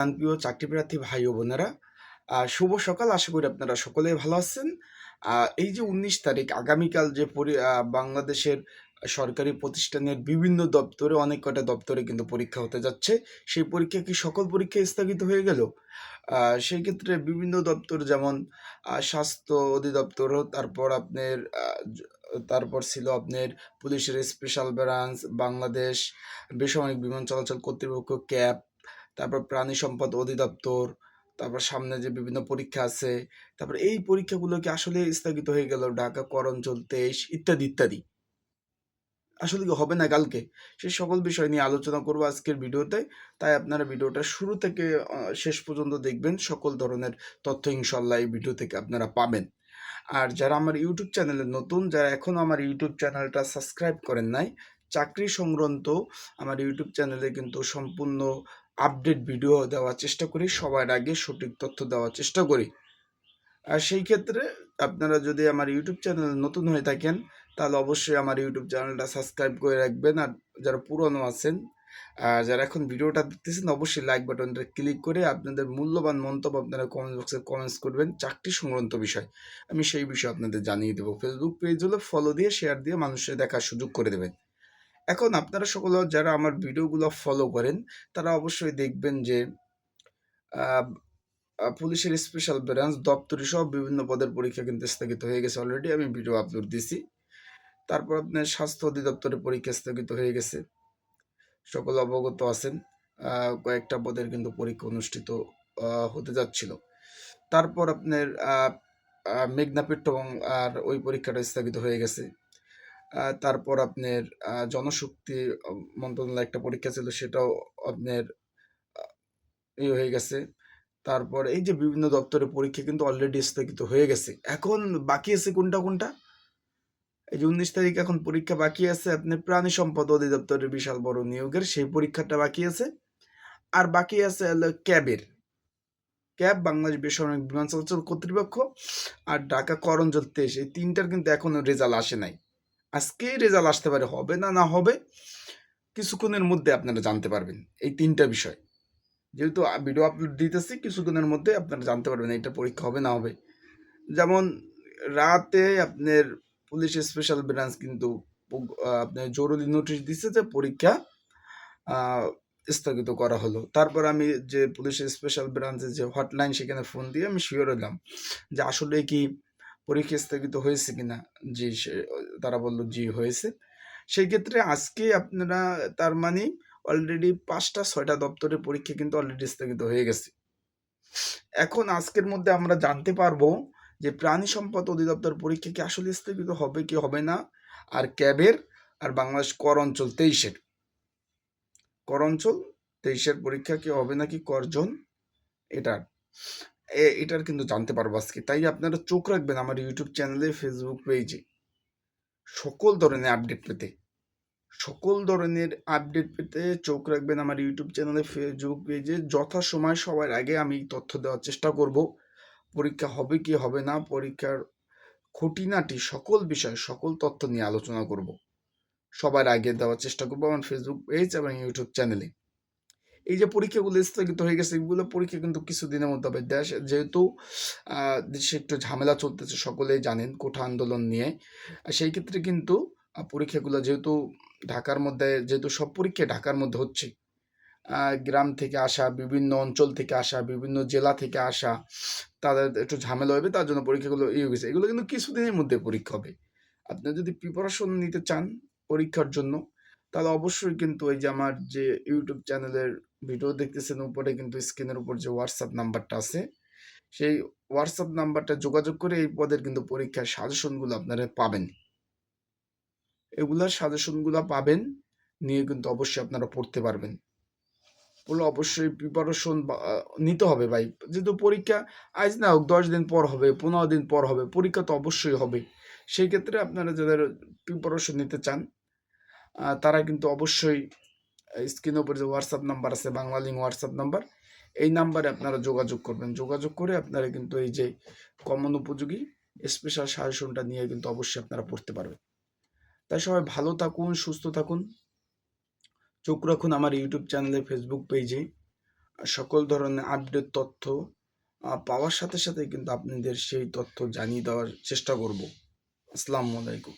প্রাণপ্রিয় চাকরিপ্রার্থী ভাই ও বোনেরা শুভ সকাল। আশা করি আপনারা সকলেই ভালো আছেন। এই যে উনিশ তারিখ, আগামীকাল যে বাংলাদেশের সরকারি প্রতিষ্ঠানের বিভিন্ন দপ্তরে, অনেক কটা দপ্তরে কিন্তু পরীক্ষা হতে যাচ্ছে। সেই পরীক্ষা কি সকল পরীক্ষা স্থগিত হয়ে গেল? সেই ক্ষেত্রে বিভিন্ন দপ্তর যেমন স্বাস্থ্য অধিদপ্তর, তারপর আপনার তারপর ছিল আপনার পুলিশের স্পেশাল ব্রাঞ্চ, বাংলাদেশ বেসামরিক বিমান চলাচল কর্তৃপক্ষ, ক্যাব তারপর প্রাণী সম্পদ অধিদপ্তর, তারপর সামনে যে বিভিন্ন পরীক্ষা আছে, তারপর এই পরীক্ষাগুলো কি আসলে স্থগিত হয়ে গেল? ঢাকা কর অঞ্চল তেইশ ইত্যাদি ইত্যাদি। আসলে কি হবে না কালকে? সেই সকল বিষয় নিয়ে আলোচনা করব আজকের ভিডিওতে। তাই আপনারা ভিডিওটা শুরু থেকে শেষ পর্যন্ত দেখবেন। সকল ধরনের তথ্য ইনশাল্লাহ এই ভিডিও থেকে আপনারা পাবেন। আর যারা আমার ইউটিউব চ্যানেলে নতুন, যারা এখনও আমার ইউটিউব চ্যানেলটা সাবস্ক্রাইব করেন নাই চাকরি সংক্রান্ত আমার ইউটিউব চ্যানেলে কিন্তু সম্পূর্ণ আপডেট ভিডিও দেওয়ার চেষ্টা করি, সবার আগে সঠিক তথ্য দেওয়ার চেষ্টা করি। আর সেই ক্ষেত্রে আপনারা যদি আমার ইউটিউব চ্যানেল নতুন হয়ে থাকেন, তাহলে অবশ্যই আমার ইউটিউব চ্যানেলটা সাবস্ক্রাইব করে রাখবেন। আর যারা পুরনো আছেন আর যারা এখন ভিডিওটা দেখতেছেন, অবশ্যই লাইক বাটনটা ক্লিক করে আপনাদের মূল্যবান মন্তব্য আপনারা কমেন্ট বক্সে কমেন্টস করবেন চাকরি সংক্রান্ত বিষয়। আমি সেই বিষয়ে আপনাদের জানিয়ে দেবো। ফেসবুক পেজ হলে ফলো দিয়ে শেয়ার দিয়ে মানুষের দেখার সুযোগ করে দেবেন। এখন আপনারা সকল যারা আমার ভিডিওগুলো ফলো করেন তারা অবশ্যই দেখবেন যে পুলিশের স্পেশাল ব্রাঞ্চ দপ্তরি সহ বিভিন্ন পদের পরীক্ষা কিন্তু স্থগিত হয়ে গেছে অলরেডি আমি ভিডিও আপলোড দিছি। তারপর আপনার স্বাস্থ্য অধিদপ্তরের পরীক্ষা স্থগিত হয়ে গেছে। সকল অবগত আছেন কয়েকটা পদের কিন্তু পরীক্ষা অনুষ্ঠিত হতে যাচ্ছিল। তারপর আপনার আহ, আহ, মেঘনা পেট্রোল আর ওই পরীক্ষাটা স্থগিত হয়ে গেছে। তারপর আপনার জনশক্তি মন্ত্রণালয় একটা পরীক্ষা ছিল, সেটাও আপনার ইয়ে হয়ে গেছে। তারপর এই যে বিভিন্ন দপ্তরে পরীক্ষা কিন্তু অলরেডি স্থগিত হয়ে গেছে। এখন বাকি আছে কোনটা কোনটা? এই যে উনিশ তারিখ এখন পরীক্ষা বাকি আছে আপনি প্রাণী সম্পদ অধিদপ্তরের বিশাল বড় নিয়োগের, সেই পরীক্ষাটা বাকি আছে। আর বাকি আছে ক্যাবের। ক্যাব বাংলাদেশ বেসামরিক বিমান চলাচল কর্তৃপক্ষ আর ঢাকা করঞ্জল তেইশ, এই তিনটার কিন্তু এখনও রেজাল্ট আসে নাই। আজকেই রেজাল্ট আসতে পারে, হবে না না হবে, কিছুক্ষণের মধ্যে আপনারা জানতে পারবেন এই তিনটা বিষয়। যেহেতু ভিডিও আপলোড দিতেছি, কিছুক্ষণের মধ্যে আপনারা জানতে পারবেন এটা পরীক্ষা হবে, না হবে। যেমন রাতে আপনার পুলিশ স্পেশাল ব্রাঞ্চ কিন্তু আপনার জরুরি নোটিশ দিচ্ছে যে পরীক্ষা স্থগিত করা হলো। তারপর আমি যে পুলিশের স্পেশাল ব্রাঞ্চের যে হটলাইন সেখানে ফোন দিয়ে আমি শিওর হলাম যে আসলে কি পরীক্ষা স্থগিত হয়েছে কিনা? জি তারা বলল জি, হয়েছে। সেই ক্ষেত্রে আজকে আপনারা, তার মানে অলরেডি পাঁচটা, ছয়টা দপ্তরের পরীক্ষা কিন্তু অলরেডি স্থগিত হয়ে গেছে। এখন আজকের মধ্যে আমরা জানতে পারব যে প্রাণী সম্পদ অধিদপ্তর পরীক্ষা কি আসলে স্থগিত হবে, কি হবে না? আর ক্যাবের আর বাংলাদেশ কর অঞ্চল তেইশের। কর অঞ্চল তেইশের পরীক্ষা কি হবে নাকি করজন এটার এটার কিন্তু জানতে পারব আজকে। তাই আপনারা চোখ রাখবেন আমার ইউটিউব চ্যানেলে ফেসবুক পেজে সকল ধরনের আপডেট পেতে। সকল ধরনের আপডেট পেতে চোখ রাখবেন আমার ইউটিউব চ্যানেলে ফেসবুক পেজে যথাসময় সবার আগে আমি তথ্য দেওয়ার চেষ্টা করব। পরীক্ষা হবে কি হবে না, পরীক্ষার খুঁটিনাটি, সকল বিষয়, সকল তথ্য নিয়ে আলোচনা করব। সবার আগে দেওয়ার চেষ্টা করব আমার ফেসবুক পেজ এবং ইউটিউব চ্যানেলে এই যে পরীক্ষাগুলো স্থগিত হয়ে গেছে, এগুলো পরীক্ষা কিন্তু কিছুদিনের মধ্যে হবে। দেশ যেহেতু দেশে একটু ঝামেলা চলতেছে, সকলেই জানেন কোঠা আন্দোলন নিয়ে। সেই ক্ষেত্রে কিন্তু পরীক্ষাগুলো যেহেতু ঢাকার মধ্যে, যেহেতু সব পরীক্ষা ঢাকার মধ্যে হচ্ছে গ্রাম থেকে আসা, বিভিন্ন অঞ্চল থেকে আসা, বিভিন্ন জেলা থেকে আসা, তাদের একটু ঝামেলা হবে, তার জন্য পরীক্ষাগুলো ইয়ে গেছে। এগুলো কিন্তু কিছুদিনের মধ্যে পরীক্ষা হবে। আপনি যদি প্রিপারেশন নিতে চান পরীক্ষার জন্য তাহলে অবশ্যই কিন্তু ওই যে আমার যে ইউটিউব চ্যানেলের ভিডিও দেখতেছেন, উপরে কিন্তু স্ক্রিনের উপর যে হোয়াটসঅ্যাপ নাম্বারটা আছে, সেই হোয়াটসঅ্যাপ নাম্বারটা যোগাযোগ করে এই পদের কিন্তু পরীক্ষার সাজেশনগুলো আপনারা পাবেন। এগুলার সাজেশনগুলো পাবেন, নিয়ে কিন্তু অবশ্যই আপনারা পড়তে পারবেন। বলে অবশ্যই প্রিপারেশন নিতে হবে ভাই। যেহেতু পরীক্ষা আজ না হোক দশ দিন পর হবে, পনেরো দিন পর হবে, পরীক্ষা তো অবশ্যই হবে। সেই ক্ষেত্রে আপনারা যাদের প্রিপারেশন নিতে চান তারা কিন্তু অবশ্যই স্ক্রিনের উপরে যে হোয়াটসঅ্যাপ নাম্বার আছে, বাংলা লিঙ্ক হোয়াটসঅ্যাপ নাম্বার এই নাম্বারে আপনারা যোগাযোগ করবেন। যোগাযোগ করে আপনারা কিন্তু এই যে কমন উপযোগী স্পেশাল সাজেশনটা নিয়ে কিন্তু অবশ্যই আপনারা পড়তে পারবেন। তাই সবাই ভালো থাকুন, সুস্থ থাকুন। চোখ রাখুন আমার ইউটিউব চ্যানেলে ফেসবুক পেজে সকল ধরনের আপডেট তথ্য পাওয়ার সাথে সাথে কিন্তু আপনাদের সেই তথ্য জানিয়ে দেওয়ার চেষ্টা করব। আসসালামু আলাইকুম।